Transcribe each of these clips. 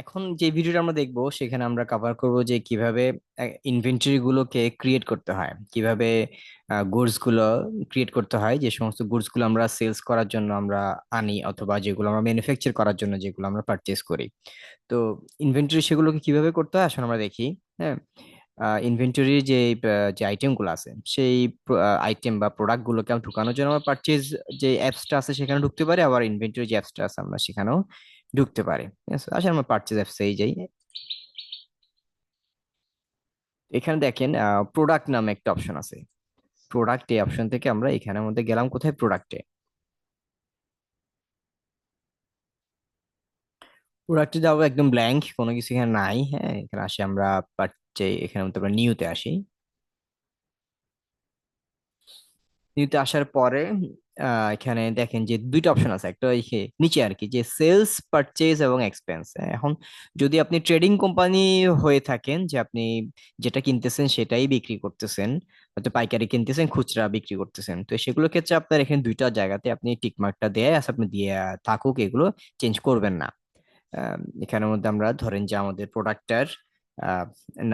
এখন যে ভিডিওটা আমরা দেখব, সেখানে আমরা কভার করব যে কীভাবে ইনভেন্টরি গুলোকে ক্রিয়েট করতে হয়। কীভাবে গুডসগুলো ক্রিয়েট করতে হয়, যে সমস্ত গুডসগুলো আমরা সেলস করার জন্য আমরা আনি, অথবা যেগুলো আমরা ম্যানুফ্যাকচার করার জন্য যেগুলো আমরা পারচেস করি। তো ইনভেন্টরি সেগুলোকে কীভাবে করতে হয়? আসলে আমরা দেখি হ্যাঁ? ইনভেন্টরি যে যে আইটেমগুলো আছে, সেই আইটেম বা প্রোডাক্ট গুলোকে আমরা ঢুকানোর জন্য আমরা পারচেজ যে অ্যাপসটা আছে, সেখানে ঢুকতে পারি। আবার ইনভেন্টরি যে অ্যাপসটা আছে, আমরা সেখানেও ঢুকতে পারে। আসলে আমরা পারচেজ অ্যাপসে যাই। এখানে দেখেন প্রোডাক্ট নামে একটা অপশন আছে। প্রোডাক্ট এই অপশন থেকে আমরা এখানের মধ্যে গেলাম, কোথায়? প্রোডাক্টে প্রোডাক্টে যাব একদম ব্ল্যাঙ্ক কোনো কিছু এখানে নাই হ্যাঁ? এখানে আসি আমরা পারচে এখানে মধ্যে আমরা নিউতে আসি। নিউতে আসার পরে এখানে দেখেন যে দুইটা অপশন আছে। একটা নিচে আর কি যে সেলস পারচেজ এবং এক্সপেন্স এখন যদি আপনি ট্রেডিং কোম্পানি হয়ে থাকেন, যে আপনি যেটা কিনতেছেন সেটাই বিক্রি করতেছেন, হয়তো পাইকারি কিনতেছেন, খুচরা বিক্রি করতেছেন। তো সেগুলো ক্ষেত্রে আপনার এখানে দুইটা জায়গাতে আপনি টিক মার্কটা দিয়ে আছে, আপনি দিয়ে থাকুক, এগুলো চেঞ্জ করবেন না। এখানের মধ্যে আমরা ধরেন যে আমাদের প্রোডাক্টটার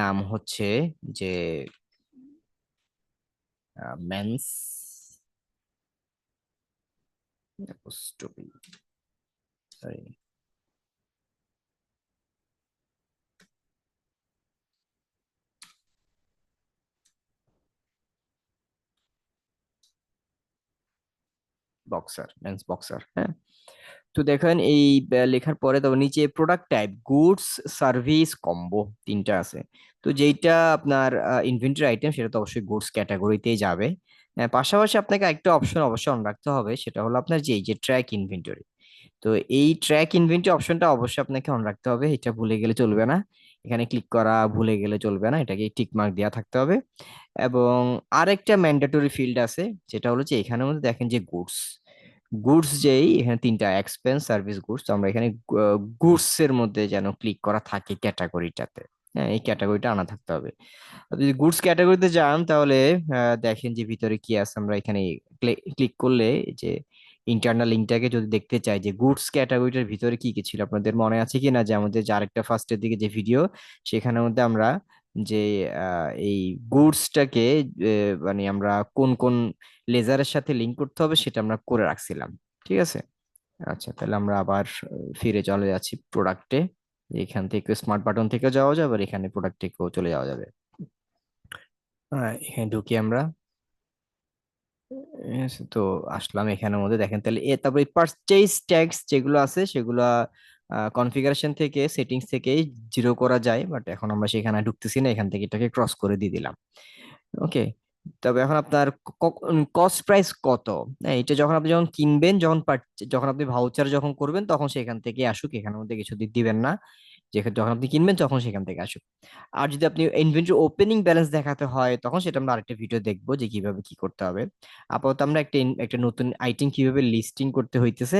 নাম হচ্ছে যে men's sorry boxer men's boxer হ্যাঁ? তো দেখেন এই লেখার পরে তো নিচে product type goods service combo তিনটা আছে। তো যেইটা আপনার ইনভেন্টরি আইটেম সেটা তো অবশ্যই গুডস ক্যাটাগরিতেই যাবে। পাশাপাশি আপনাকে একটা অপশন অবশ্যই অন রাখতে হবে, সেটা হলো আপনার যে, এই যে ট্র্যাক ইনভেন্টরি তো এই ট্র্যাক ইনভেন্টরি অপশনটা অবশ্যই আপনাকে অন রাখতে হবে, এটা ভুলে গেলে চলবে না, এখানে ক্লিক করা ভুলে গেলে চলবে না, এটাকে টিক মার্ক দেওয়া থাকতে হবে, এবং আরেকটা ম্যান্ডেটরি ফিল্ড আছে, যেটা হলো যে এখানের মধ্যে দেখেন যে গুডস গুডস যেই, এখানে তিনটা এক্সপেন্স সার্ভিস গুডস তো আমরা এখানে গুডস এর মধ্যে যেন ক্লিক করা থাকে ক্যাটাগরিটাতে হ্যাঁ এই ক্যাটাগরিটা আনা থাকতে হবে। যদি গুডস ক্যাটাগরিতে যান, তাহলে দেখেন যে ভিতরে কি আছে। আমরা এখানে ক্লিক করলে যে ইন্টারনাল লিঙ্কটাকে যদি দেখতে চাই যে গুডস ক্যাটাগরিটার ভিতরে কি কি ছিল, আপনাদের মনে আছে কি না যে আমাদের যে আরেকটা ফার্স্টের দিকে যে ভিডিও সেখানের মধ্যে আমরা যে এই গুডসটাকে মানে আমরা কোন কোন লেজারের সাথে লিঙ্ক করতে হবে, সেটা আমরা করে রাখছিলাম। ঠিক আছে? আচ্ছা তাহলে আমরা আবার ফিরে চলে যাচ্ছি প্রোডাক্টে এখান থেকে স্মার্ট বাটন থেকে যাওয়া যাবে আর এখানে প্রোডাক্ট থেকেও চলে যাওয়া যাবে। এখানে ঢুকি আমরা। তো আসলাম এখানের মধ্যে। দেখেন তাহলে এ, তারপরে পারচেজ ট্যাক্স যেগুলো আছে, সেগুলো কনফিগারেশন থেকে সেটিংস থেকে জিরো করা যায় বাট এখন আমরা সেখানে ঢুকতেছি না, এখান থেকে এটাকে ক্রস করে দিয়ে দিলাম। ওকে তবে এখন আপনার কস্ট প্রাইস কত? হ্যাঁ এটা যখন আপনি যখন কিনবেন, যখন যখন আপনি ভাউচার যখন করবেন, তখন সেখান থেকে আসুক, এখানের মধ্যে কিছু দিবেন না। যেখানে যখন আপনি কিনবেন, তখন সেখান থেকে আসুক। আর যদি আপনি ইনভেন্টরি ওপেনিং ব্যালেন্স দেখাতে হয়, তখন সেটা আমরা আরেকটা ভিডিও দেখব যে কীভাবে কি করতে হবে। আপাতত আমরা একটা একটা নতুন আইটেম কীভাবে লিস্টিং করতে হইতেছে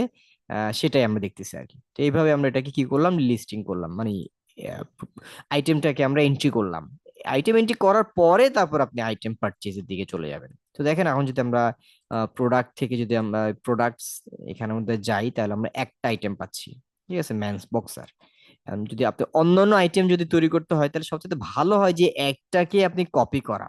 সেটাই আমরা দেখতেছি আর কি। তো এইভাবে আমরা এটাকে কি করলাম? লিস্টিং করলাম। মানে আইটেমটাকে আমরা এন্ট্রি করলাম। আইটেম এন্ট্রি করার পরে তারপর আপনি আইটেম পারচেজের দিকে চলে যাবেন। তো দেখেন, এখন যদি আমরা প্রোডাক্ট থেকে যদি আমরা প্রোডাক্টস এখানের মধ্যে যাই, তাহলে আমরা একটা আইটেম পাচ্ছি। ঠিক আছে? ম্যানস বক্সার যদি আপনি অন্যান্য আইটেম যদি তৈরি করতে হয়, তাহলে সবচেয়ে ভালো হয় যে একটাকে আপনি কপি করা।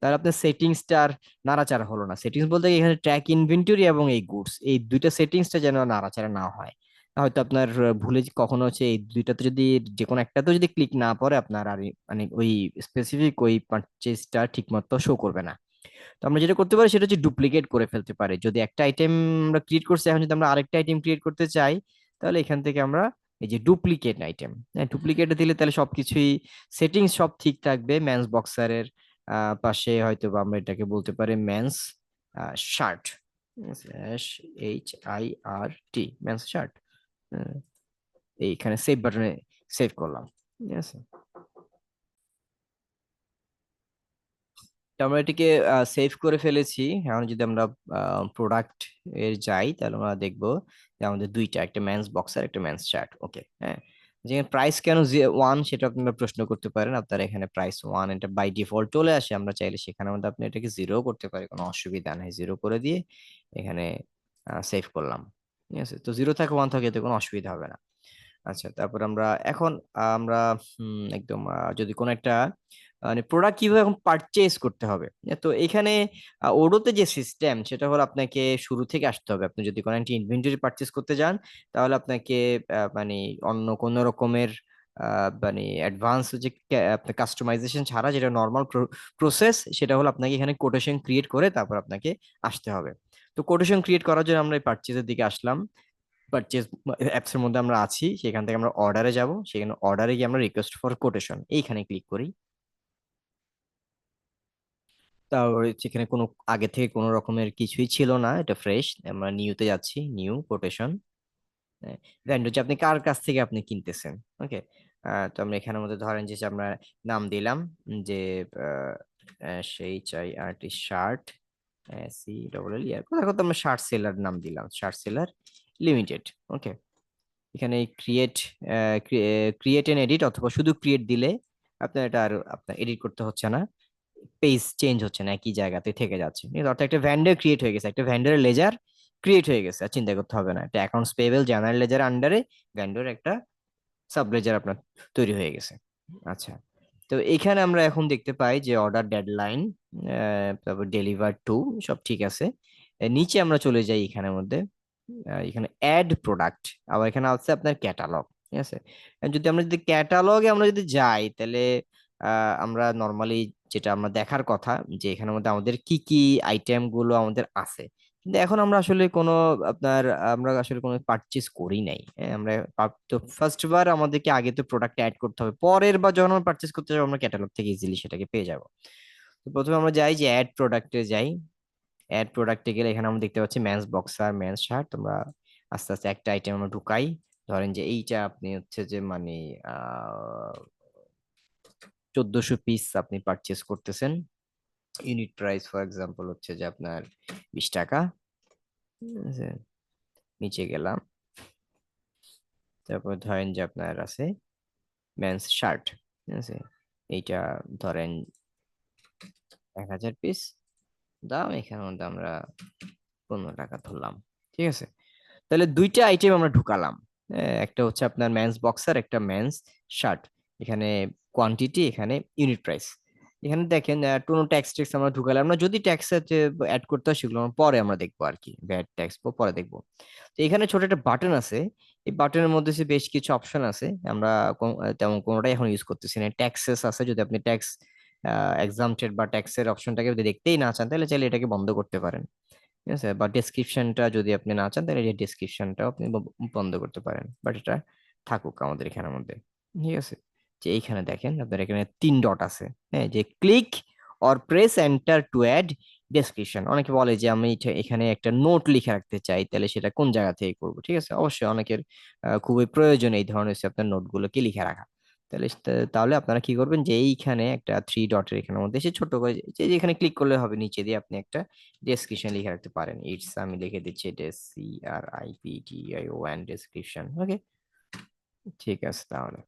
তাহলে আপনার সেটিংসটা আর নাড়াচাড়া হলো না। সেটিংস বলতে এখানে ট্র্যাক ইনভেন্টরি এবং এই গুডস এই দুইটা সেটিংসটা যেন নাড়াচাড়া না হয়। হয়তো আপনার ভুলে কখনো হচ্ছে এই দুইটাতে যদি যে কোনো একটাতে যদি ক্লিক না পড়ে আপনার আর মানে ওই স্পেসিফিক ওই পারচেজটা ঠিক মতো শো করবে না। তো আমরা যেটা করতে পারি সেটা হচ্ছে ডুপ্লিকেট করে ফেলতে পারি। যদি একটা আইটেম আমরা ক্রিয়েট করছি, এখন যদি আমরা আরেকটা আইটেম ক্রিয়েট করতে চাই, তাহলে এখান থেকে আমরা এই যে ডুপ্লিকেট আইটেম হ্যাঁ ডুপ্লিকেট দিলে তাহলে সবকিছুই সেটিংস সব ঠিক থাকবে। ম্যান্স বক্সারের পাশে হয়তো বা আমরা এটাকে বলতে পারি men's shirt H I R T men's shirt এইখানে সেভ বাটনে সেভ করলাম। ঠিক আছে? আমরা এটিকে সেভ করে ফেলেছি। এখন যদি আমরা প্রোডাক্টের যাই, তাহলে আমরা দেখব যে আমাদের দুইটা, একটা মেন্স বক্সার একটা মেন্স চার্ট ওকে হ্যাঁ? যেখানে প্রাইস কেন ওয়ান সেটা আপনারা প্রশ্ন করতে পারেন। আপনারা এখানে প্রাইস ওয়ান এটা বাই ডিফল্ট চলে আসে। আমরা চাইলে সেখানে মধ্যে আপনি এটাকে জিরো করতে পারি কোনো অসুবিধা নেই। জিরো করে দিয়ে এখানে সেভ করলাম। ঠিক আছে? তো জিরো থাকে ওয়ান থাকে এতে কোনো অসুবিধা হবে না। আচ্ছা তারপর আমরা এখন, আমরা একদম যদি কোনো একটা মানে প্রোডাক্ট কীভাবে এখন পারচেজ করতে হবে? তো এখানে ওডোতে যে সিস্টেম সেটা হলো আপনাকে শুরু থেকে আসতে হবে। আপনি যদি কোনো একটা ইনভেন্টরি পারচেজ করতে যান, তাহলে আপনাকে মানে অন্য কোনো রকমের মানে অ্যাডভান্স যে আপনার কাস্টমাইজেশন ছাড়া যেটা নর্মাল প্রসেস সেটা হলো আপনাকে এখানে কোটেশন ক্রিয়েট করে তারপর আপনাকে আসতে হবে। তো কোটেশন ক্রিয়েট করার জন্য আমরা এই পারচেজের দিকে আসলাম। পারচেজ অ্যাপস এর মধ্যে আমরা আছি, সেখান থেকে আমরা অর্ডারে যাব, সেখানে অর্ডারে গিয়ে আমরা রিকোয়েস্ট ফর কোটেশন এইখানে ক্লিক করি। তারপরে সেখানে কোনো, আগে থেকে কোনো রকমের কিছুই ছিল না, এটা ফ্রেশ আমরা নিউতে যাচ্ছি নিউ কোটেশন ভ্যান্ডর যে আপনি কার কাছ থেকে আপনি কিনতেছেন ওকে তো আমরা এখানের মধ্যে ধরেন যে আমরা নাম দিলাম, যে সেই চাই artist shirt C double L ইয়ার কোথাও কোথাও আমরা শার্ট সেলার নাম দিলাম শার্ট সেলার লিমিটেড ওকে এখানে ক্রিয়েট ক্রিয়েট এন্ড এডিট অথবা শুধু ক্রিয়েট দিলে আপনার এটা আর আপনার এডিট করতে হচ্ছে না পেজ চেঞ্জ হচ্ছে না, একই জায়গাতে থেকে যাচ্ছে? অর্থাৎ একটা ভ্যান্ডার ক্রিয়েট হয়ে গেছে, একটা ভ্যান্ডারের লেজার ক্রিয়েট হয়ে গেছে, আর চিন্তা করতে হবে না। এটা অ্যাকাউন্টস পেয়েবল জেনারেল লেজার আন্ডারে ভ্যান্ডার একটা সাব লেজার আপনার তৈরি হয়ে গেছে। আচ্ছা তো এখানে আমরা এখন দেখতে পাই যে অর্ডার ডেডলাইন তারপর ডেলিভার টু সব ঠিক আছে। নিচে আমরা চলে যাই এখানের মধ্যে। এখানে অ্যাড প্রোডাক্ট আবার এখানে আছে আপনার ক্যাটালগ ঠিক আছে? যদি আমরা যদি ক্যাটালগে আমরা যদি যাই, তাহলে আমরা নর্মালি যেটা আমরা দেখার কথা, যে এখানের মধ্যে আমাদের কি কি আইটেমগুলো আমাদের আছে। কিন্তু এখন আমরা আসলে কোনো আপনার আমরা আসলে কোনো পারচেজ করি নাই। হ্যাঁ, আমরা তো ফার্স্ট বার আমাদেরকে আগে তো প্রোডাক্ট অ্যাড করতে হবে। পরের বার যখন আমরা পারচেজ করতে যাব আমরা ক্যাটালগ থেকে ইজিলি সেটাকে পেয়ে যাব। তো প্রথমে আমরা যাই যে অ্যাড প্রোডাক্টে যাই। অ্যাড প্রোডাক্টে গেলে এখানে আমরা দেখতে পাচ্ছি মেন্স বক্সার মেন্স শার্ট তোমরা আস্তে আস্তে একটা আইটেম আমরা ঢুকাই। ধরেন যে এইটা আপনি হচ্ছে যে মানে চোদ্দশো পিস আপনি পারচেস করতেছেন। ইউনিট প্রাইস ফর এক্সাম্পল হচ্ছে যে আপনার বিশ টাকা? নিচে গেলাম। তারপর ধরেন যে আপনার আছে মেন্স শার্ট ঠিক আছে? এইটা ধরেন এক হাজার পিস দাম এখানে মধ্যে আমরা পনেরো টাকা ধরলাম ঠিক আছে? তাহলে দুইটা আইটেম আমরা ঢুকালাম। আহ, একটা হচ্ছে আপনার মেন্স বক্সার একটা মেন্স শার্ট এখানে কোয়ান্টিটি এখানে ইউনিট প্রাইস এখানে দেখেন কোনো ট্যাক্স ট্যাক্স আমরা ঢুকালাম আমরা যদি ট্যাক্স অ্যাড করতে হয় সেগুলো আমরা পরে আমরা দেখব আর কি ব্যাড ট্যাক্স পরে দেখব। তো এখানে ছোট একটা বাটন আছে। এই বাটনের মধ্যে সে বেশ কিছু অপশন আছে, আমরা তেমন কোনোটাই এখন ইউজ করতেছি না। ট্যাক্সেস আছে, যদি আপনি ট্যাক্স এক্সামটেড বা ট্যাক্সের অপশনটাকে যদি দেখতেই না চান, তাহলে চাইলে এটাকে বন্ধ করতে পারেন। ঠিক আছে? বা ডেসক্রিপশনটা যদি আপনি না চান, তাহলে এই ডেসক্রিপশনটাও আপনি বন্ধ করতে পারেন। বাট এটা থাকুক আমাদের এখানের মধ্যে। ঠিক আছে? যে এইখানে দেখেন আপনার এখানে তিন ডট আছে হ্যাঁ? যে click or press enter to add description অনেকে বলে যে আমি এখানে একটা নোট লিখে রাখতে চাই, তাহলে সেটা কোন জায়গা থেকে করব? ঠিক আছে? অবশ্যই অনেকের খুবই প্রয়োজন এই ধরনের আপনার নোটগুলোকে লিখে রাখা। তাহলে তাহলে আপনারা কি করবেন যে এইখানে একটা থ্রি ডটের এখানের মধ্যে এসে ছোট করে যে যে এখানে ক্লিক করলে হবে, নিচে দিয়ে আপনি একটা ডেসক্রিপশন লিখে রাখতে পারেন। ইটস আমি লিখে দিচ্ছি des C R I P T I O N description okay ঠিক আছে তাহলে।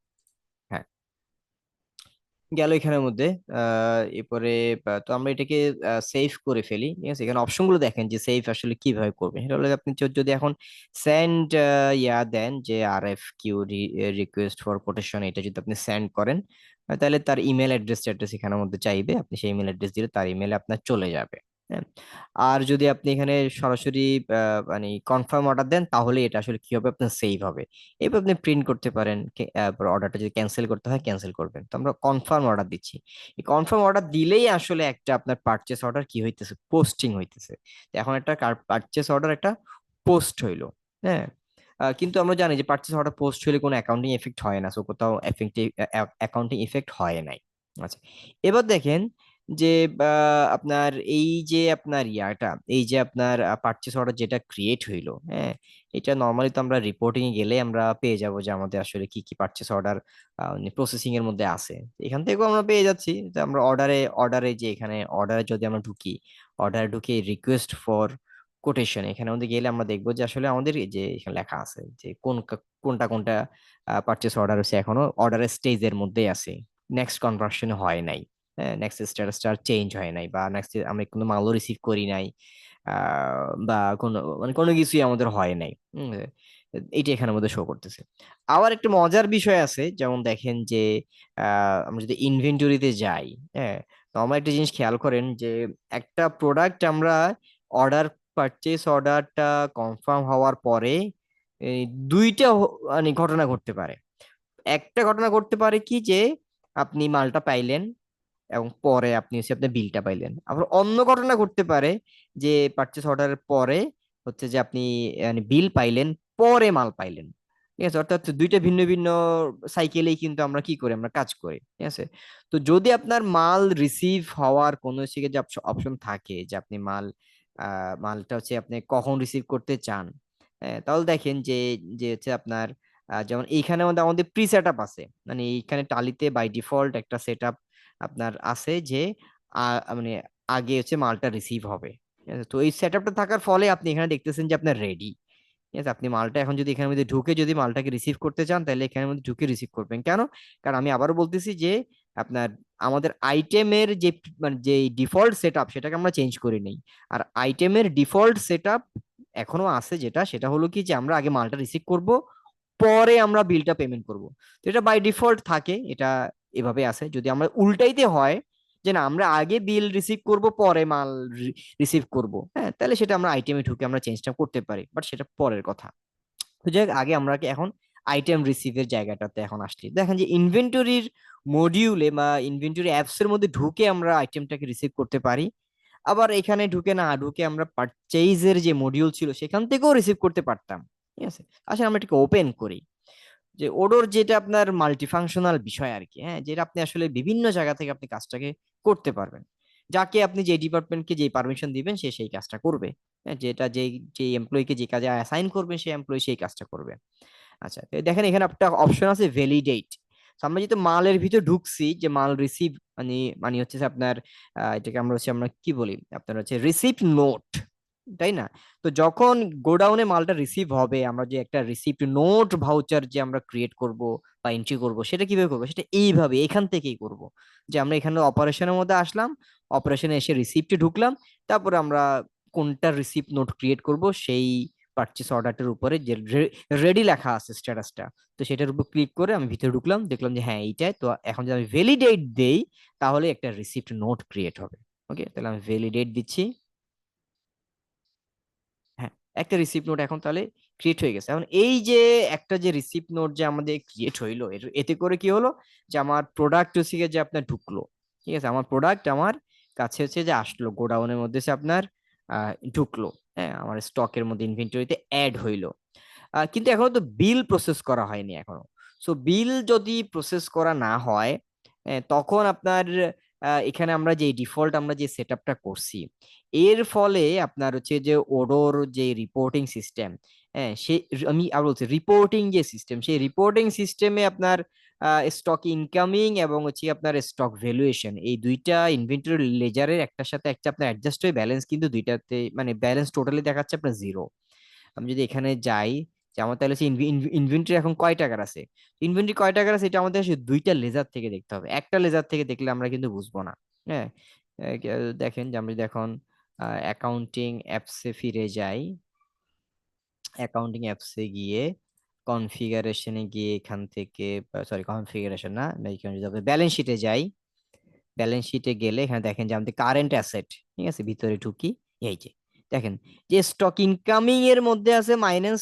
গেল এখানের মধ্যে। এরপরে তো আমরা এটাকে সেভ করে ফেলি। ঠিক আছে? এখানে অপশনগুলো দেখেন যে সেভ আসলে কীভাবে করবেন সেটা হলে আপনি যদি এখন সেন্ড ইয়া দেন যে R F Q request for quotation এটা যদি আপনি সেন্ড করেন তাহলে তার ইমেল অ্যাড্রেস অ্যাড্রেস এখানের মধ্যে চাইবে। আপনি সেই ইমেল অ্যাড্রেস দিলে তার ইমেলে আপনার চলে যাবে। আর যদি আপনি এখানে সরাসরি মানে কনফার্ম অর্ডার দেন, তাহলে এটা আসলে কি হবে? আপনার সেভ হবে। এবার আপনি প্রিন্ট করতে পারেন অর্ডারটা যদি ক্যান্সেল করতে হয় ক্যান্সেল করবেন। তো আমরা কনফার্ম অর্ডার দিচ্ছি। এই কনফার্ম অর্ডার দিলেই আসলে একটা আপনার পারচেস অর্ডার কি হইতেছে? পোস্টিং হইতেছে। এখন একটা পারচেস অর্ডার একটা পোস্ট হইল হ্যাঁ? কিন্তু আমরা জানি যে পারচেস অর্ডার পোস্ট হলে কোনো অ্যাকাউন্টিং এফেক্ট হয় না। সো কোথাও অ্যাকাউন্টিং এফেক্ট হয় নাই। আচ্ছা। এবার দেখেন যে আপনার এই যে, আপনার ইয়াটা, এই যে, আপনার পারচেস অর্ডার যেটা ক্রিয়েট হইল হ্যাঁ? এটা নর্মালি তো আমরা রিপোর্টিং এ গেলে আমরা পেয়ে যাব যে, আমাদের আসলে কি কি পারচেস অর্ডার প্রসেসিং এর মধ্যে আছে। এখান থেকেও আমরা পেয়ে যাচ্ছি। তো আমরা অর্ডারে অর্ডারে যে, এখানে অর্ডারে যদি আমরা ঢুকি অর্ডারে ঢুকে রিকোয়েস্ট ফর কোটেশন এখানে আমাদের গেলে আমরা দেখব যে, আসলে আমাদের যে, এখানে লেখা আছে যে, কোন কোনটা কোনটা পারচেস অর্ডার হচ্ছে এখনও অর্ডারের স্টেজের মধ্যেই আছে। নেক্সট কনভার্সন হয় নাই। নেক্সট স্ট্যাটাসটা আর চেঞ্জ হয় নাই বা নেক্সট আমরা কোনো মালও রিসিভ করি নাই। বা কোনো মানে কোনো কিছুই আমাদের হয় নাই। হুম, এইটা এখানের মধ্যে শো করতেছে। আবার একটা মজার বিষয় আছে যেমন দেখেন যে আমরা যদি ইনভেন্টরিতে যাই হ্যাঁ আমরা একটা জিনিস খেয়াল করেন যে একটা প্রোডাক্ট আমরা অর্ডার পারচেস অর্ডারটা কনফার্ম হওয়ার পরে দুইটা মানে ঘটনা ঘটতে পারে। একটা ঘটনা ঘটতে পারে কি যে আপনি মালটা পাইলেন এবং পরে আপনি হচ্ছে আপনার বিলটা পাইলেন। আবার অন্য ঘটনা ঘটতে পারে যে পারচেস অর্ডারের পরে হচ্ছে যে আপনি মানে বিল পাইলেন, পরে মাল পাইলেন। ঠিক আছে? অর্থাৎ দুইটা ভিন্ন ভিন্ন সাইকেলেই কিন্তু আমরা কি করি? আমরা কাজ করি। ঠিক আছে? তো যদি আপনার মাল রিসিভ হওয়ার কোনো যে অপশন থাকে যে আপনি মাল মালটা হচ্ছে আপনি কখন রিসিভ করতে চান হ্যাঁ তাহলে দেখেন যে যে হচ্ছে আপনার যেমন এইখানে আমাদের আমাদের প্রি সেট আপ আছে। মানে এইখানে টালিতে বাই ডিফল্ট একটা সেট আপনার আছে যে মানে আগে হচ্ছে মালটা রিসিভ হবে। তো এই সেট থাকার ফলে আপনি এখানে দেখতেছেন যে আপনার রেডি ঠিক আছে? আপনি মালটা এখন যদি এখানের মধ্যে ঢুকে যদি মালটাকে রিসিভ করতে চান, তাহলে এখানের মধ্যে ঢুকে রিসিভ করবেন। কেন? কারণ আমি আবারও বলতেছি যে, আপনার আমাদের আইটেমের যে মানে যে ডিফল্ট সেট আপ সেটাকে আমরা চেঞ্জ করি নেই। আর আইটেমের ডিফল্ট সেট আপ এখনও আছে যেটা, সেটা হলো কি যে, আমরা আগে মালটা রিসিভ করব, পরে আমরা বিলটা পেমেন্ট করব। তো এটা বাই ডিফল্ট থাকে। এটা এভাবে আছে। যদি আমরা উল্টাইতে হয় যে না, আমরা আগে বিল রিসিভ করব, পরে মাল রিসিভ করব হ্যাঁ তাহলে সেটা আমরা আইটেমে ঢুকে আমরা চেঞ্জটা করতে পারি বাট সেটা পরের কথা। তো যাই আগে আমরা এখন আইটেম রিসিভের জায়গাটাতে এখন আসছি। দেখেন যে ইনভেন্টরির মডিউলে বা ইনভেন্টরি অ্যাপস এর মধ্যে ঢুকে আমরা আইটেমটাকে রিসিভ করতে পারি। আবার এখানে ঢুকে না ঢুকে আমরা পারচেইজের যে মডিউল ছিল, সেখান থেকেও রিসিভ করতে পারতাম। ঠিক আছে? আসলে আমরা এটাকে ওপেন করি। যে ওডোর যেটা আপনার মাল্টিফাংশনাল বিষয় আর কি হ্যাঁ? যেটা আপনি আসলে বিভিন্ন জায়গা থেকে আপনি কাজটাকে করতে পারবেন। যাকে আপনি যে ডিপার্টমেন্টকে যে পারমিশন দিবেন, সে সেই কাজটা করবে। হ্যাঁ যেটা যে যে এমপ্লয়িকে যে কাজে অ্যাসাইন করবেন সেই এমপ্লয়ি সেই কাজটা করবে। আচ্ছা দেখেন এখানে একটা অপশন আছে ভ্যালিডেট আমরা যেহেতু মালের ভিতর ঢুকছি, যে মাল রিসিভ মানে মানে হচ্ছে আপনার এটাকে আমরা হচ্ছে আমরা কি বলি? আপনার হচ্ছে রিসিভ নোট তাই না? তো যখন গোডাউনে মালটা রিসিভ হবে, আমরা যে একটা রিসিপ্ট নোট ভাউচার যে আমরা ক্রিয়েট করব বা এন্ট্রি করব, সেটা কীভাবে করব? সেটা এইভাবে, এখান থেকেই করব। যে আমরা এখানে অপারেশনের মধ্যে আসলাম অপারেশনে এসে রিসিপ্টে ঢুকলাম, তারপরে আমরা কোনটা রিসিপ্ট নোট ক্রিয়েট করব, সেই পারচেস অর্ডারটার উপরে যে রেডি লেখা আছে স্ট্যাটাসটা তো সেটার উপর ক্লিক করে আমি ভিতরে ঢুকলাম, দেখলাম যে হ্যাঁ এইটাই, তো এখন যদি আমি ভ্যালিডেট দেই, তাহলে একটা রিসিপ্ট নোট ক্রিয়েট হবে। ওকে তাহলে আমি ভ্যালিডেট দিচ্ছি। একটা রিসিপ্ট নোট এখন তাহলে ক্রিয়েট হয়ে গেছে। এখন এই যে একটা যে রিসিপ্ট নোট যে আমাদের ক্রিয়েট হইল এতে করে কি হলো? যে আমার প্রোডাক্ট হচ্ছে যে আপনার ঢুকলো। ঠিক আছে? আমার প্রোডাক্ট আমার কাছে হচ্ছে যে আসলো গোডাউনের মধ্যে সে আপনার ঢুকলো। হ্যাঁ? আমার স্টকের মধ্যে ইনভেন্টরিতে অ্যাড হইল। কিন্তু এখনও তো বিল প্রসেস করা হয়নি এখনও। সো বিল যদি প্রসেস করা না হয় তখন আপনার এখানে আমরা যে ডিফল্ট আমরা যে সেট আপটা করছি এর ফলে আপনার হচ্ছে যে ওডোর যে রিপোর্টিং সিস্টেম হ্যাঁ সে আমি আর বলছি রিপোর্টিং যে সিস্টেম সেই রিপোর্টিং সিস্টেমে আপনার স্টক ইনকামিং এবং হচ্ছে আপনার স্টক ভ্যালুয়েশন এই দুইটা ইনভেন্টরি লেজারের একটার সাথে একটা আপনার অ্যাডজাস্ট হয়ে ব্যালেন্স কিন্তু দুইটাতে মানে ব্যালেন্স টোটালি দেখাচ্ছে আপনার জিরো আমি যদি এখানে যাই, যে আমার তাহলে ইনভেন্টরি এখন কয় টাকার আছে? ইনভেন্টরি কয় টাকার আছে? এটা আমাদের দুইটা লেজার থেকে দেখতে হবে। একটা লেজার থেকে দেখলে আমরা কিন্তু বুঝব না হ্যাঁ। দেখেন যে আমরা যদি এখন অ্যাকাউন্টিং অ্যাপসে ফিরে যাই। অ্যাকাউন্টিং অ্যাপসে গিয়ে কনফিগারেশনে গিয়ে এখান থেকে সরি কনফিগারেশন না ব্যালেন্স শিটে যাই। ব্যালেন্স শিটে গেলে এখানে দেখেন যে আমাদের কারেন্ট অ্যাসেট ঠিক আছে, ভিতরে ঢুকি, এই যে, দেখেন, যে স্টক ইনকামিং এর মধ্যে আছে মাইনাস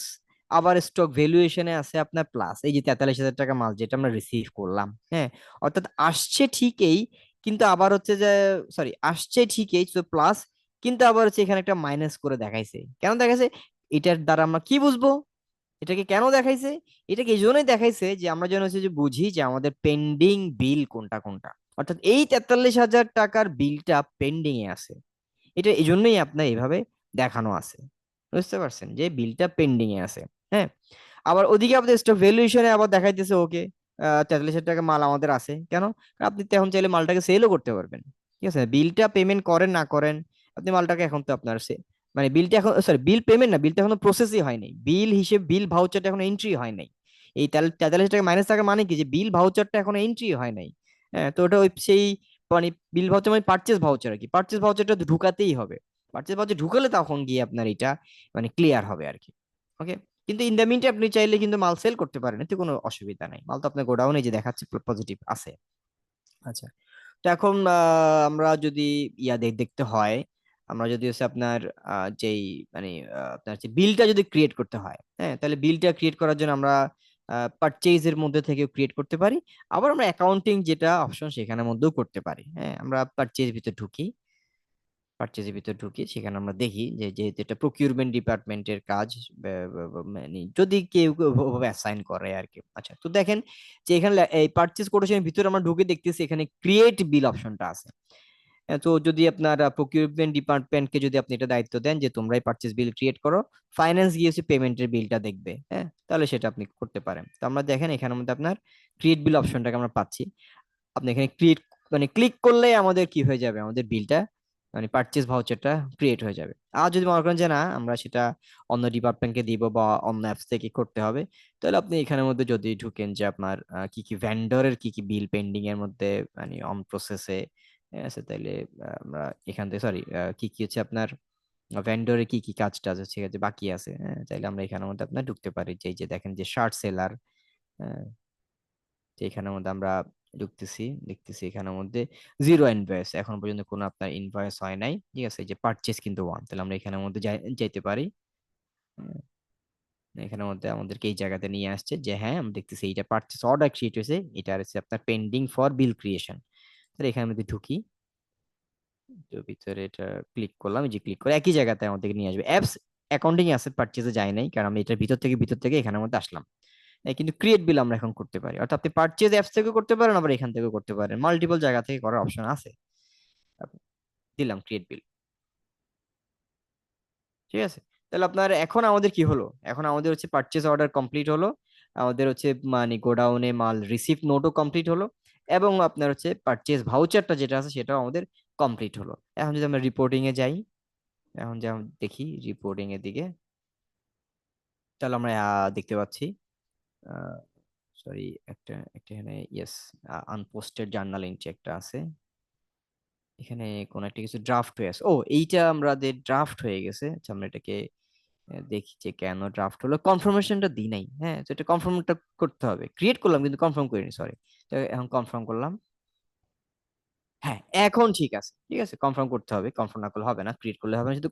আবার স্টক ভ্যালুয়েশনে আছে আপনার প্লাস এই যে তেতাল্লিশ হাজার টাকা মাল যেটা আমরা রিসিভ করলাম হ্যাঁ অর্থাৎ আসছে ঠিকই, কিন্তু আবার হচ্ছে যে সরি আসছে ঠিকই প্লাস কিন্তু আবার হচ্ছে এখানে একটা মাইনাস করে দেখাইছে। কেন দেখাইছে? এটার দ্বারা আমরা কি বুঝব? এটাকে কেন দেখাইছে? এটাকে এই জন্যই দেখাইছে যে আমরা যেন হচ্ছে যে বুঝি যে আমাদের পেন্ডিং বিল কোনটা কোনটা। অর্থাৎ এই তেতাল্লিশ হাজার টাকার বিলটা পেন্ডিং এ আছে। এটা এই জন্যই আপনার এইভাবে দেখানো আছে। বুঝতে পারছেন? যে বিলটা পেন্ডিং এ আছে। হ্যাঁ? আবার ওদিকে আপনাদের স্টক ভ্যালুয়েশনে আবার দেখাইতেছে ওকে তেতাল্লিশ হাজার টাকা মাল আমাদের আছে। কেন? আপনি তো এখন চাইলে মালটাকে সেলও করতে পারবেন। ঠিক আছে? বিলটা পেমেন্ট করেন, না করেন আপনি মালটাকে এখন তো আপনার সে মানে বিলটা এখন সরি বিল পেমেন্ট না বিলটা এখনও প্রসেসই হয়নি বিল হিসেবে বিল ভাউচারটা এখন এন্ট্রি হয় নাই। এই তেল- তেতাল্লিশ টাকা মাইনাস টাকা মানে কি? যে বিল ভাউচারটা এখনও এন্ট্রি হয় নাই। হ্যাঁ তো ওটা ওই সেই মানে বিল ভাউচার মানে পারচেস ভাউচার আর কি। পারচেস ভাউচারটা ঢুকাতেই হবে। পারচেস ভাউচার ঢুকালে তখন গিয়ে আপনার এটা মানে ক্লিয়ার হবে আর কি। ওকে কিন্তু ইন দ্য মিনটে আপনি চাইলে কিন্তু মাল সেল করতে পারেন। এতে কোনো অসুবিধা নাই। মাল তো আপনার গোডাউনে যে দেখাচ্ছে পজিটিভ আছে। আচ্ছা। তো এখন আমরা যদি ইয়া দেখতে হয় আমরা যদি হচ্ছে আপনার যেই মানে আপনার হচ্ছে বিলটা যদি ক্রিয়েট করতে হয় হ্যাঁ? তাহলে বিলটা ক্রিয়েট করার জন্য আমরা পারচেজের মধ্যে থেকে ক্রিয়েট করতে পারি। আবার আমরা অ্যাকাউন্টিং যেটা অপশন সেখানের মধ্যেও করতে পারি হ্যাঁ? আমরা পারচেজ ভিতরে ঢুকি। পারচেজের ভিতরে ঢুকি, সেখানে আমরা দেখি যে যেহেতু এটা প্রকিউরমেন্ট ডিপার্টমেন্টের কাজ মানে যদি কেউ ওভাবে অ্যাসাইন করে আর কি। আচ্ছা তো দেখেন যে এখানে এই পারচেজ কোটেশনের ভিতরে আমরা ঢুকে দেখতেছি এখানে ক্রিয়েট বিল অপশনটা আছে। তো যদি আপনার প্রকিউরমেন্ট ডিপার্টমেন্টকে যদি আপনি এটা দায়িত্ব দেন যে তোমরাই পারচেজ বিল ক্রিয়েট করো ফাইন্যান্স গিয়ে পেমেন্টের বিলটা দেখবে হ্যাঁ? তাহলে সেটা আপনি করতে পারেন। তো আমরা দেখেন এখানের মধ্যে আপনার ক্রিয়েট বিল অপশনটাকে আমরা পাচ্ছি। আপনি এখানে ক্রিয়েট মানে ক্লিক করলে আমাদের কি হয়ে যাবে? আমাদের বিলটা মানে পারচেজ ভাউচারটা ক্রিয়েট হয়ে যাবে। আর যদি মনে করেন যে না, আমরা সেটা অন্য ডিপার্টমেন্টকে দিব বা অন্য অ্যাপস থেকে করতে হবে, তাহলে আপনি এখানের মধ্যে যদি ঢুকেন যে আপনার কি কি ভেন্ডরের কি কি বিল পেন্ডিং এর মধ্যে মানে অন প্রসেসে আছে? আহ, আমরা এখান থেকে সরি কি কি হচ্ছে আপনার ভেন্ডরের কি কি কাজটা আছে ঠিক আছে বাকি আছে হ্যাঁ? তাইলে আমরা এখানের মধ্যে আপনার ঢুকতে পারি। যে যে দেখেন যে শার্ট সেলার যে এখানের মধ্যে আমরা ঢুকতেছি দেখতেছি এখানের মধ্যে জিরো ইনভয়েস এখন পর্যন্ত কোনো আপনার ইনভয়েস হয় নাই ঠিক আছে? যে পারচেস কিন্তু ওয়ান তাহলে আমরা এখানের মধ্যে যাই- যাইতে পারি। হ্যাঁ, এখানের মধ্যে আমাদেরকে এই জায়গাতে নিয়ে আসছে যে হ্যাঁ আমরা দেখতেছি এইটা পারচেস অর্ডার ক্রিয়েট হয়েছে এটা হচ্ছে আপনার পেন্ডিং ফর বিল ক্রিয়েশন তাহলে এখানে যদি ঢুকি, তো ভিতরে এটা ক্লিক করলাম যে ক্লিক করে একই জায়গাতে আমাদেরকে নিয়ে আসবে। অ্যাপস অ্যাকাউন্টিং অ্যাসেট পারচেজে যায় নাই, কারণ আমি এটার ভিতর থেকে ভিতর থেকে এখানের মধ্যে আসলাম। কিন্তু ক্রিয়েট বিল আমরা এখন করতে পারি। অর্থাৎ আপনি পারচেজ অ্যাপস থেকে করতে পারেন, আবার এখান থেকে করতে পারেন। মাল্টিপল জায়গা থেকে করার অপশন আছে। দিলাম ক্রিয়েট বিল ঠিক আছে? তাহলে আপনার এখন আমাদের কি হলো? এখন আমাদের হচ্ছে পারচেজ অর্ডার কমপ্লিট হলো। আমাদের হচ্ছে মানে গোডাউনে মাল রিসিভ নোটও কমপ্লিট হলো। এবং আপনার হচ্ছে পারচেজ ভাউচারটা যেটা আছে সেটাও আমাদের কমপ্লিট হলো। এখন যদি আমরা রিপোর্টিং এ যাই, এখন যেমন দেখি রিপোর্টিং এর দিকে, তাহলে আমরা দেখতে পাচ্ছি সরি একটা একটা এখানে ইয়েস আনপোস্টেড জার্নাল এন্ট্রি একটা আছে। এখানে কোন একটা কিছু ড্রাফট হয়ে আছে। ও, এইটা আমাদের ড্রাফট হয়ে গেছে। আচ্ছা আমরা এটাকে দেখি যে কেন ড্রাফট হলো। কনফার্মেশনটা দিই নাই হ্যাঁ তো এটা কনফার্মটা করতে হবে। ক্রিয়েট করলাম কিন্তু কনফার্ম করিনি সরি তো এখন কনফার্ম করলাম। হ্যাঁ এখন ঠিক আছে ঠিক আছে কনফার্ম করতে হবে। কনফার্ম না করলে হবে না ক্রিয়েট করলে হবে না। শুধু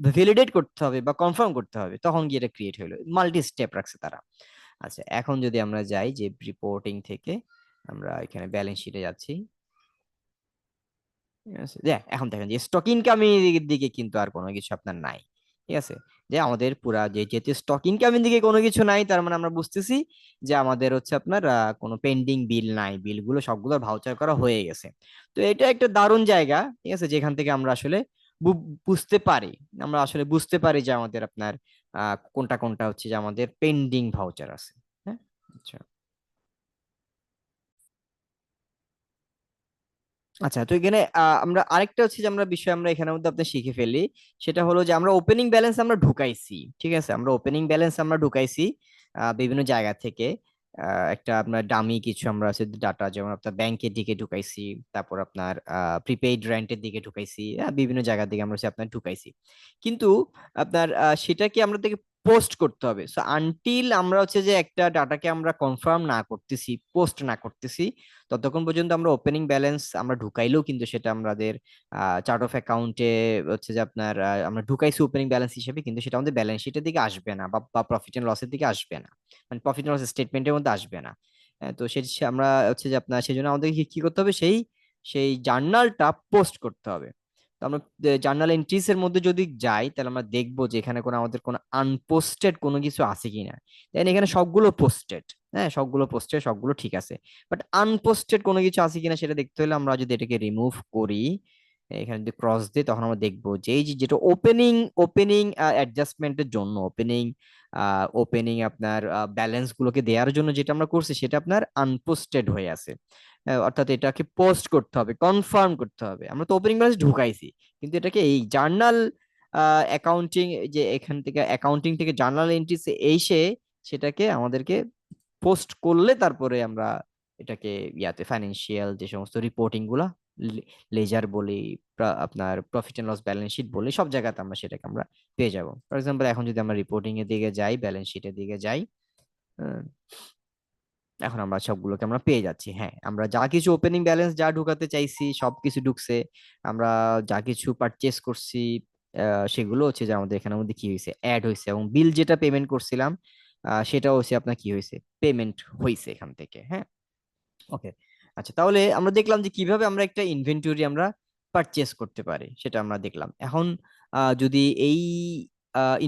ভ্যালিডেট করতে হবে বা কনফার্ম করতে হবে, তখন গিয়ে এটা ক্রিয়েট হলো। মাল্টি স্টেপ রাখছে তারা। আচ্ছা এখন যদি আমরা যাই যে রিপোর্টিং থেকে, আমরা এখানে ব্যালেন্স শিটে যাচ্ছি। ঠিক আছে? এখন দেখেন যে স্টক ইনকামিং দিকে কিন্তু আর কোনো কিছু আপনার নাই। ঠিক আছে? যে আমাদের পুরা যে যেহেতু স্টক ইনকামের দিকে কোনো কিছু নাই, তার মানে আমরা বুঝতেছি যে আমাদের হচ্ছে আপনার কোনো পেন্ডিং বিল নাই। বিলগুলো সবগুলো ভাউচার করা হয়ে গেছে। তো এটা একটা দারুণ জায়গা, ঠিক আছে? যেখান থেকে আমরা আসলে বুঝতে পারি। আমরা আসলে বুঝতে পারি যে আমাদের আপনার কোনটা কোনটা হচ্ছে যে আমাদের পেন্ডিং ভাউচার আছে। হ্যাঁ? আচ্ছা। আচ্ছা তো এখানে আমরা আরেকটা হচ্ছে যে আমরা বিষয় আমরা এখানের মধ্যে আপনি শিখে ফেলি সেটা হলো যে আমরা ওপেনিং ব্যালেন্স আমরা ঢুকাইছি ঠিক আছে? আমরা ওপেনিং ব্যালেন্স আমরা ঢুকাইছি বিভিন্ন জায়গা থেকে। একটা আপনার ডামি কিছু আমরা আছে ডাটা যেমন আপনার ব্যাংকের দিকে ঢুকাইছি তারপর আপনার প্রিপেইড রেন্টের দিকে ঢুকাইছি আহ, বিভিন্ন জায়গার দিকে আমরা আপনার ঢুকাইছি। কিন্তু আপনার আহ, সেটাকে আমরা থেকে পোস্ট করতে হবে। সো আনটিল আমরা হচ্ছে যে একটা ডাটাকে আমরা কনফার্ম না করতেছি পোস্ট না করতেছি, ততক্ষণ পর্যন্ত আমরা ওপেনিং ব্যালেন্স আমরা ঢুকাইলেও কিন্তু সেটা আমাদের চার্ট অফ অ্যাকাউন্টে হচ্ছে যে আপনার আমরা ঢুকাইছি ওপেনিং ব্যালেন্স হিসেবে, কিন্তু সেটা আমাদের ব্যালেন্স শিটের দিকে আসবে না বা প্রফিট এন্ড লসের দিকে আসবে না। মানে প্রফিট এন্ড লস স্টেটমেন্টের মধ্যে আসবে না। তো সে আমরা হচ্ছে যে আপনার সেই জন্য আমাদের কি করতে হবে? সেই সেই জার্নালটা পোস্ট করতে হবে। আমরা জার্নাল এন্ট্রিস এর মধ্যে যদি যাই, তাহলে আমরা দেখব যে এখানে কোনো আমাদের কোনো আনপোস্টেড কোনো কিছু আছে কিনা। দেন এখানে সবগুলো পোস্টেড হ্যাঁ? সবগুলো পোস্টেড সবগুলো ঠিক আছে। বাট আনপোস্টেড কোনো কিছু আছে কিনা সেটা দেখতে হলে আমরা যদি এটাকে রিমুভ করি, এখানে যদি ক্রস দিই, তখন আমরা দেখব যে এই যেটা ওপেনিং ওপেনিং অ্যাডজাস্টমেন্টের জন্য ওপেনিং ওপেনিং আপনার ব্যালেন্স গুলোকে দেওয়ার জন্য যেটা আমরা করছি, সেটা আপনার আনপোস্টেড হয়ে আছে। অর্থাৎ এটাকে পোস্ট করতে হবে কনফার্ম করতে হবে। আমরা তো ওপেনিং ব্যালেন্স ঢুকাইছি, কিন্তু এটাকে এই জার্নাল অ্যাকাউন্টিং যে এখান থেকে অ্যাকাউন্টিং থেকে জার্নাল এন্ট্রিস এসে সেটাকে আমাদেরকে পোস্ট করলে তারপরে আমরা এটাকে ইয়াতে ফাইন্যান্সিয়াল যে সমস্ত রিপোর্টিংগুলা লেজার বলি আপনার profit and loss balance sheet বলি, সব জায়গাতে আমরা সেটাকে আমরা পেয়ে যাব। ফর এক্সাম্পল এখন যদি আমরা রিপোর্টিং এর দিকে যাই ব্যালেন্স শিটের দিকে যাই এখন আমরা সবগুলোকে আমরা পেয়ে যাচ্ছি। হ্যাঁ আমরা যা কিছু ওপেনিং ব্যালেন্স যা ঢুকাতে চাইছি সব কিছু ঢুকছে। আমরা যা কিছু পারচেস করছি সেগুলো হচ্ছে যে আমাদের এখানের মধ্যে কি হয়েছে অ্যাড হয়েছে এবং বিল যেটা পেমেন্ট করছিলাম সেটাও হচ্ছে আপনার কি হয়েছে পেমেন্ট হয়েছে এখান থেকে। হ্যাঁ? ওকে আচ্ছা তাহলে আমরা দেখলাম যে কীভাবে আমরা একটা ইনভেন্টরি আমরা পারচেস করতে পারি, সেটা আমরা দেখলাম। এখন যদি এই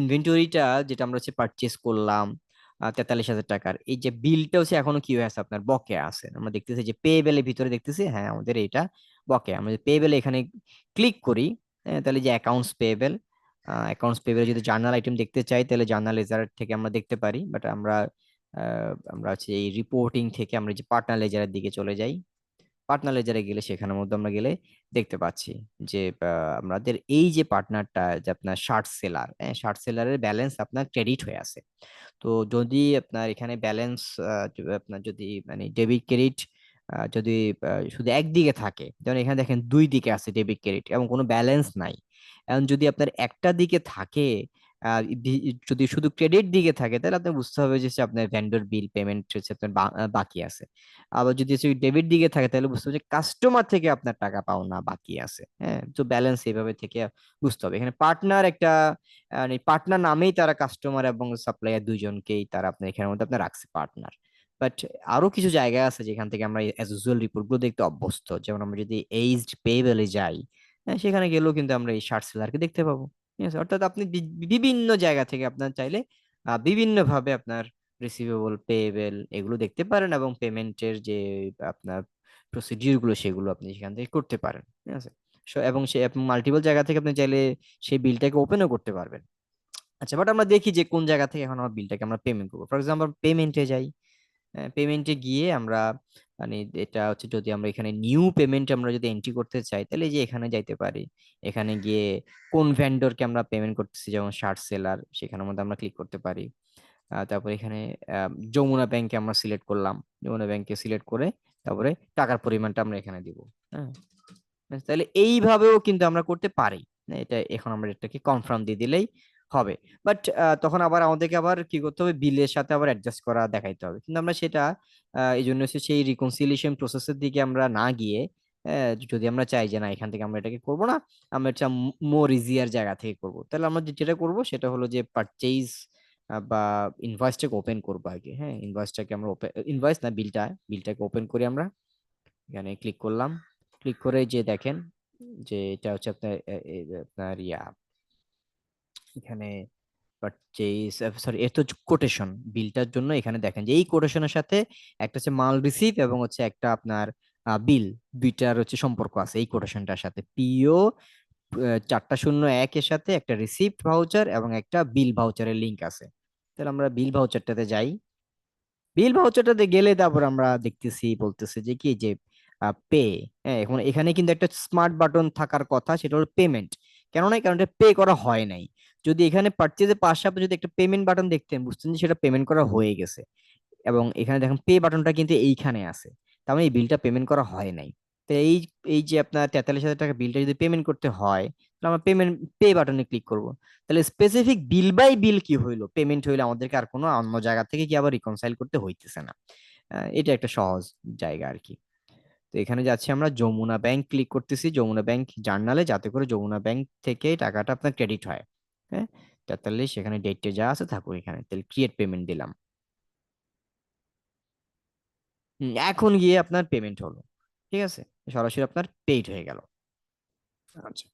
ইনভেন্টরিটা যেটা আমরা হচ্ছে পারচেস করলাম তেতাল্লিশ হাজার টাকার। এই যে বিলটা হচ্ছে এখনও কি হয়ে আছে? আপনার বকে আছে। আমরা দেখতেছি যে পেবেলের ভিতরে দেখতেছি হ্যাঁ আমাদের এটা বকে আমরা যদি পেবেল এখানে ক্লিক করি হ্যাঁ, তাহলে যে অ্যাকাউন্টস পেবেল অ্যাকাউন্টস পেবেল যদি জার্নাল আইটেম দেখতে চাই তাহলে জার্নাল লেজার থেকে আমরা দেখতে পারি। বাট আমরা আমরা হচ্ছে এই রিপোর্টিং থেকে আমরা যে পার্টনার লেজারের দিকে চলে যাই। পার্টনার লেজারে গেলে, সেখানের মধ্যে আমরা গেলে দেখতে পাচ্ছি যে আমাদের এই যে পার্টনারটা যে আপনার শার্ট সেলার হ্যাঁ? শার্ট সেলারের ব্যালেন্স আপনার ক্রেডিট হয়ে আছে। তো যদি আপনার এখানে ব্যালেন্স আপনার যদি মানে ডেবিট ক্রেডিট যদি শুধু একদিকে থাকে, যেমন এখানে দেখেন দুই দিকে আছে ডেবিট ক্রেডিট এবং কোনো ব্যালেন্স নাই। এখন যদি আপনার একটা দিকে থাকে বি- যদি শুধু ক্রেডিট দিকে থাকে তাহলে আপনার বুঝতে হবে যে আপনার ভেন্ডর বিল পেমেন্ট হচ্ছে আপনার বাকি আছে। আবার যদি ডেবিট দিকে থাকে তাহলে বুঝতে হবে যে কাস্টমার থেকে আপনার টাকা পাওনা বাকি আছে হ্যাঁ? তো ব্যালেন্স এইভাবে থেকে বুঝতে হবে। এখানে পার্টনার একটা মানে পার্টনার নামেই তারা কাস্টমার এবং সাপ্লায়ার দুইজনকেই তারা আপনার এখানের মধ্যে আপনার রাখছে পার্টনার বাট আরও কিছু জায়গা আছে যেখান থেকে আমরা অ্যাজ ইউজুয়াল রিপোর্টগুলো দেখতে অভ্যস্ত। যেমন আমরা যদি এইজড পেয়েবলে যাই হ্যাঁ, সেখানে গেলেও কিন্তু আমরা এই শার্ট সেলারকে দেখতে পাবো। ঠিক আছে? অর্থাৎ আপনি বিভিন্ন জায়গা থেকে আপনার চাইলে বিভিন্ন ভাবে আপনার রিসিভেবল পেয়েবল এগুলো দেখতে পারেন এবং পেমেন্টের যে, আপনার প্রসিডিউরগুলো সেগুলো আপনি সেখান থেকে করতে পারেন, ঠিক আছে? এবং সে মাল্টিপল জায়গা থেকে আপনি চাইলে সেই বিলটাকে ওপেনও করতে পারবেন। আচ্ছা বাট আমরা দেখি যে কোন জায়গা থেকে এখন আমার বিলটাকে আমরা পেমেন্ট করব। ফর এক্সাম্পল পেমেন্টে যাই পেমেন্টে গিয়ে আমরা মানে এটা হচ্ছে যদি আমরা এখানে নিউ পেমেন্ট আমরা যদি এন্ট্রি করতে চাই, তাহলে যে এখানে যাইতে পারি। এখানে গিয়ে কোন ভেন্ডরকে আমরা পেমেন্ট করতেছি, যেমন শার্ট সেলার সেখানের মধ্যে আমরা ক্লিক করতে পারি। তারপরে এখানে যমুনা ব্যাংকে আমরা সিলেক্ট করলাম। যমুনা ব্যাংকে সিলেক্ট করে তারপরে টাকার পরিমাণটা আমরা এখানে দিব। হ্যাঁ? তাহলে এইভাবেও কিন্তু আমরা করতে পারি। এটা এখন আমরা এটাকে কনফার্ম দিয়ে দিলেই হবে। বাট তখন আবার আমাদেরকে আবার কি করতে হবে? বিলের সাথে আবার অ্যাডজাস্ট করা দেখাইতে হবে। কিন্তু আমরা সেটা এই জন্য সেই রিকনসিলিয়েশন প্রসেসের দিকে আমরা না গিয়ে যদি আমরা চাই যে না, এখান থেকে আমরা এটাকে করব না, আমরা এটা মোর ইজিয়ার জায়গা থেকে করব। তাহলে আমরা যেটা করব সেটা হলো যে পারচেজ বা ইনভয়েসটাকে ওপেন করব আগে। হ্যাঁ ইনভয়েসটাকে আমরা ওপেন ইনভয়েস না, বিলটা, বিলটাকে ওপেন করি আমরা। এখানে ক্লিক করলাম। ক্লিক করে যে দেখেন, যে এটা হচ্ছে আপনার আপনার ইয়া। এখানে সরি এত কোটেশন বিলটার জন্য এখানে দেখেন যে এই কোটেশনের সাথে একটা হচ্ছে মাল রিসিভ এবং হচ্ছে একটা আপনার বিল দুইটার হচ্ছে সম্পর্ক আছে এই কোটেশনটার সাথে। পিও চারটা শূন্য একের সাথে একটা রিসিপ্ট ভাউচার এবং একটা বিল ভাউচারের লিংক আছে। তাহলে আমরা বিল ভাউচারটাতে যাই। বিল ভাউচারটাতে গেলে তারপর আমরা দেখতেছি, বলতেছে যে কি, যে পে হ্যাঁ এখন এখানে কিন্তু একটা স্মার্ট বাটন থাকার কথা, সেটা হলো পেমেন্ট কেন নাই কারণ এটা পে করা হয় নাই। যদি এখানে পারচেজের পাশে আপনি যদি একটা পেমেন্ট বাটন দেখতেন, বুঝতেন যে সেটা পেমেন্ট করা হয়ে গেছে। এবং এখানে দেখেন পে বাটনটা কিন্তু এইখানে আছে। তার মানে এই বিলটা পেমেন্ট করা হয় নাই। তো এই এই যে আপনার তেতাল্লিশ হাজার টাকা বিলটা যদি পেমেন্ট করতে হয়, তাহলে আমরা পেমেন্ট পে বাটনে ক্লিক করব। তাহলে স্পেসিফিক বিল বাই বিল কি হইল? পেমেন্ট হইলে আমাদেরকে আর কোনো অন্য জায়গা থেকে কি আবার রিকনসাইল করতে হইতেছে না। এটা একটা সহজ জায়গা আর কি। তো এখানে যাচ্ছি আমরা, যমুনা ব্যাংক ক্লিক করতেছি। যমুনা ব্যাংক জার্নালে যাতে করে যমুনা ব্যাংক থেকে টাকাটা আপনার ক্রেডিট হয়। হ্যাঁ? তেতাল্লিশ এখানে ডেটে যা আছে থাকুক এখানে। তাহলে ক্রিয়েট পেমেন্ট দিলাম। এখন গিয়ে আপনার পেমেন্ট হলো। ঠিক আছে? সরাসরি আপনার পেইড হয়ে গেল। আচ্ছা।